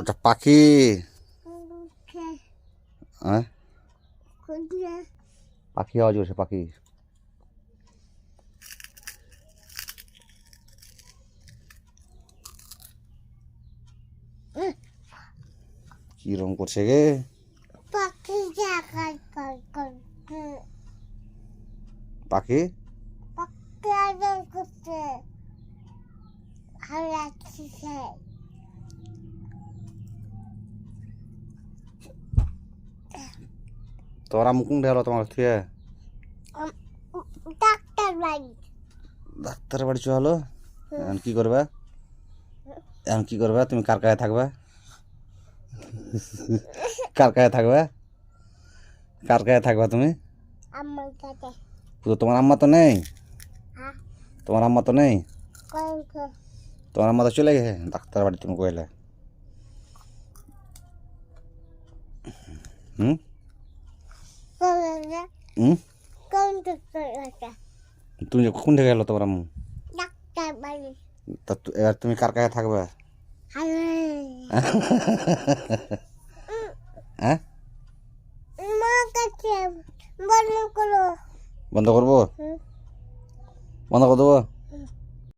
ওটা পাখি। হ্যাঁ? পাখি আওয়াজ করছে পাখি। কি রকম করছে গে? পাখি পাখি? পাখি করছে। ভালো লাগছে তোরা মুকুং গেল তোমার থুয়ে ডাক্তার বাড়ি। ডাক্তার বাড়ি চলো এখন কি করবে? এখন কি করবে? তুমি কার কাছে থাকবে? কার কাছে থাকবে? কার কাছে থাকবে তুমি? কাছে। তো তোমার আম্মা তো নেই? হ্যাঁ। তোমার আম্মা তো নেই? তোমার আম্মা তো চলে গেছে। ডাক্তার বাড়ি তুমি কইলে হুম? কাছে তুমি কোন থেকে গেলো তোমার আম্মু তা এবার তুমি কার কাছে থাকবে হ্যাঁ বন্ধ করব বন্ধ করে দেবো